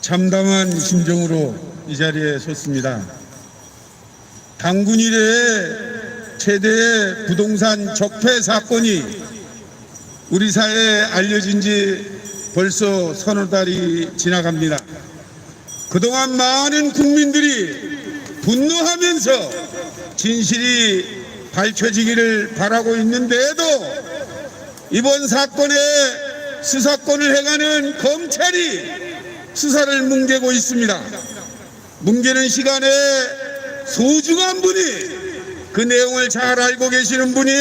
참담한 심정으로 이 자리에 섰습니다. 당군 이래 최대의 부동산 적폐 사건이 우리 사회에 알려진 지 벌써 서너 달이 지나갑니다. 그동안 많은 국민들이 분노하면서 진실이 밝혀지기를 바라고 있는데도 이번 사건에 수사권을 행하는 검찰이 수사를 뭉개고 있습니다. 뭉개는 시간에 소중한 분이 그 내용을 잘 알고 계시는 분이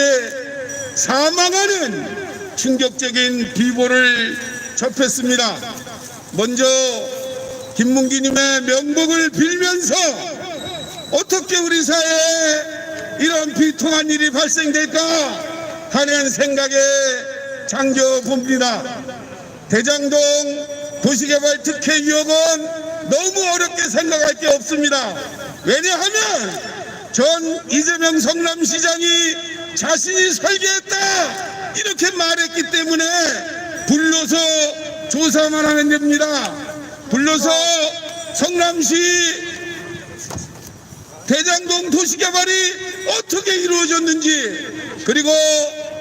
사망하는 충격적인 비보를 접했습니다. 먼저 김문기님의 명복을 빌면서 어떻게 우리 사회에 이런 비통한 일이 발생될까 하는 생각에 잠겨봅니다. 대장동 도시개발 특혜위원은 너무 어렵게 생각할 게 없습니다. 왜냐하면 전 이재명 성남시장이 자신이 설계했다 이렇게 말했기 때문에 불러서 조사만 하면 됩니다. 불러서 성남시 대장동 도시개발이 어떻게 이루어졌는지 그리고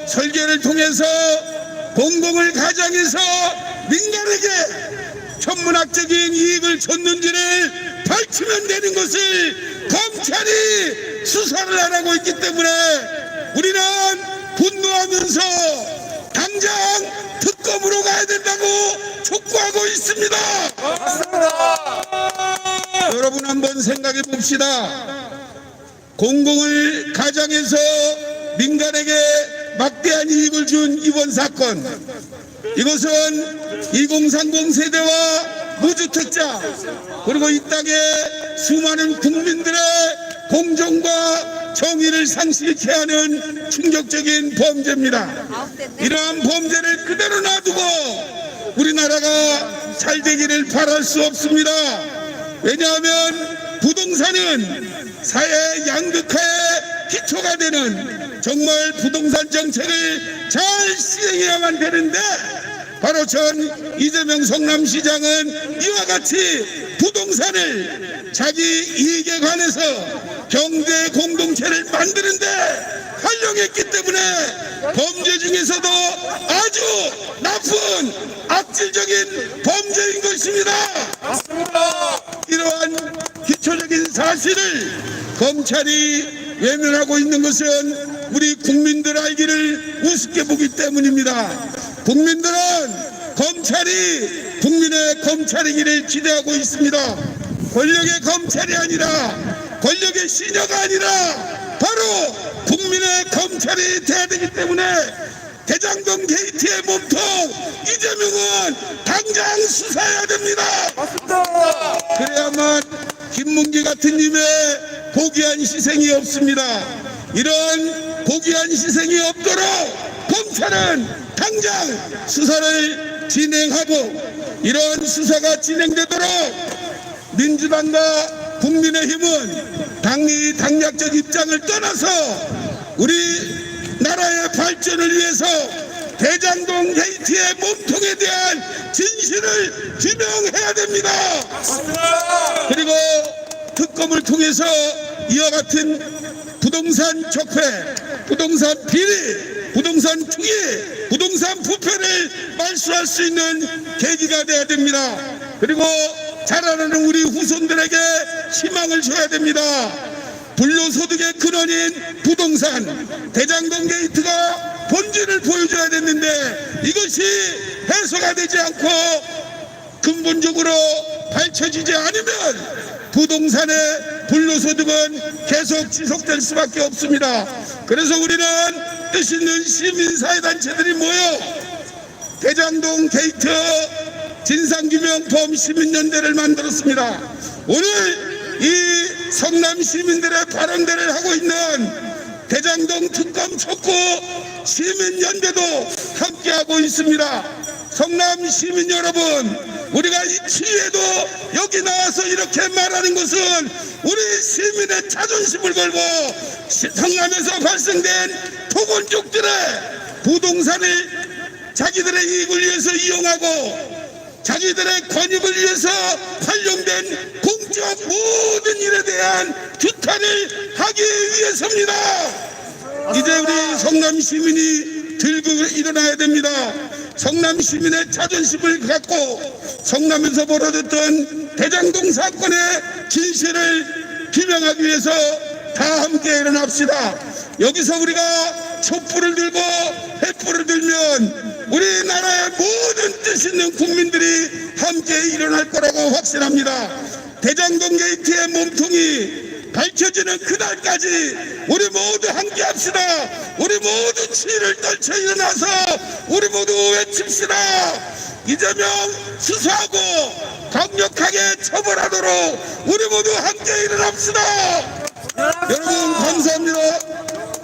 설계를 통해서 공공을 가장해서 민간에게 천문학적인 이익을 줬는지를 밝히면 되는 것을 검찰이 수사를 안 하고 있기 때문에 우리는 분노하면서 당장 특검으로 가야 된다고 촉구하고 있습니다. 여러분 한번 생각해 봅시다. 공공을 가장해서 민간에게 막대한 이익을 준 이번 사건. 이것은 2030 세대와 무주택자 그리고 이 땅에 수많은 국민들의 공정과 정의를 상실케 하는 충격적인 범죄입니다. 이러한 범죄를 그대로 놔두고 우리나라가 잘 되기를 바랄 수 없습니다. 왜냐하면 부동산은 사회 양극화의 기초가 되는 정말 부동산 정책을 잘 시행해야만 되는데 바로 전 이재명 성남시장은 이와 같이 부동산을 자기 이익에 관해서 경제 공동체를 만드는데 활용했기 때문에 범죄 중에서도 아주 나쁜 악질적인 범죄인 것입니다. 이러한 기초적인 사실을 검찰이 외면하고 있는 것은 우리 국민들 알기를 우습게 보기 때문입니다. 국민들은 검찰이 국민의 검찰이기를 기대하고 있습니다. 권력의 검찰이 아니라 권력의 시녀가 아니라 바로 국민의 검찰이 돼야 되기 때문에 대장동 게이트의 몸통 이재명은 당장 수사해야 됩니다. 그래야만 김문기 같은 님의 고귀한 희생이 없습니다. 이런 고귀한 희생이 없도록 검찰은 당장 수사를 진행하고 이런 수사가 진행되도록 민주당과 국민의힘은 당리 당략적 입장을 떠나서 우리 나라의 발전을 위해서 대장동 게이트의 몸통에 대한 진실을 규명해야 됩니다. 그리고 특검을 통해서 이와 같은 부동산 적폐, 부동산 비리, 부동산 투기, 부동산 부패를 말수할 수 있는 계기가 돼야 됩니다. 그리고 자라나는 우리 후손들에게 희망을 줘야 됩니다. 불로소득의 근원인 부동산 본질을 보여줘야 됐는데 이것이 해소가 되지 않고 근본적으로 밝혀지지 않으면 부동산의 불로소득은 계속 지속될 수밖에 없습니다. 그래서 우리는 뜻 있는 시민사회단체들이 모여 대장동 게이트 진상규명범 시민연대를 만들었습니다. 오늘 이 성남 시민들의 발언대를 하고 있는 대장동 특검 촉구 시민연대도 함께하고 있습니다. 성남 시민 여러분, 우리가 이 기회도 여기 나와서 이렇게 말하는 것은 우리 시민의 자존심을 걸고 시- 성남에서 발생된 토건족들의 부동산을 자기들의 이익을 위해서 이용하고 자기들의 권익을 위해서 활용된 공적 모든 일에 대한 규탄을 하기 위해서입니다. 이제 우리 성남 시민이 들고 일어나야 됩니다. 성남 시민의 자존심을 갖고 성남에서 벌어졌던 대장동 사건의 진실을 규명하기 위해서 다 함께 일어납시다. 여기서 우리가 촛불을 들고 횃불을 들면 우리나라의 모든 뜻 있는 국민들이 함께 일어날 거라고 확신합니다. 대장동 게이트의 몸통이 밝혀지는 그날까지 우리 모두 함께 합시다. 우리 모두 치를 떨쳐 일어나서 우리 모두 외칩시다. 이재명 수사하고 강력하게 처벌하도록 우리 모두 함께 일어납시다. 여러분 감사합니다.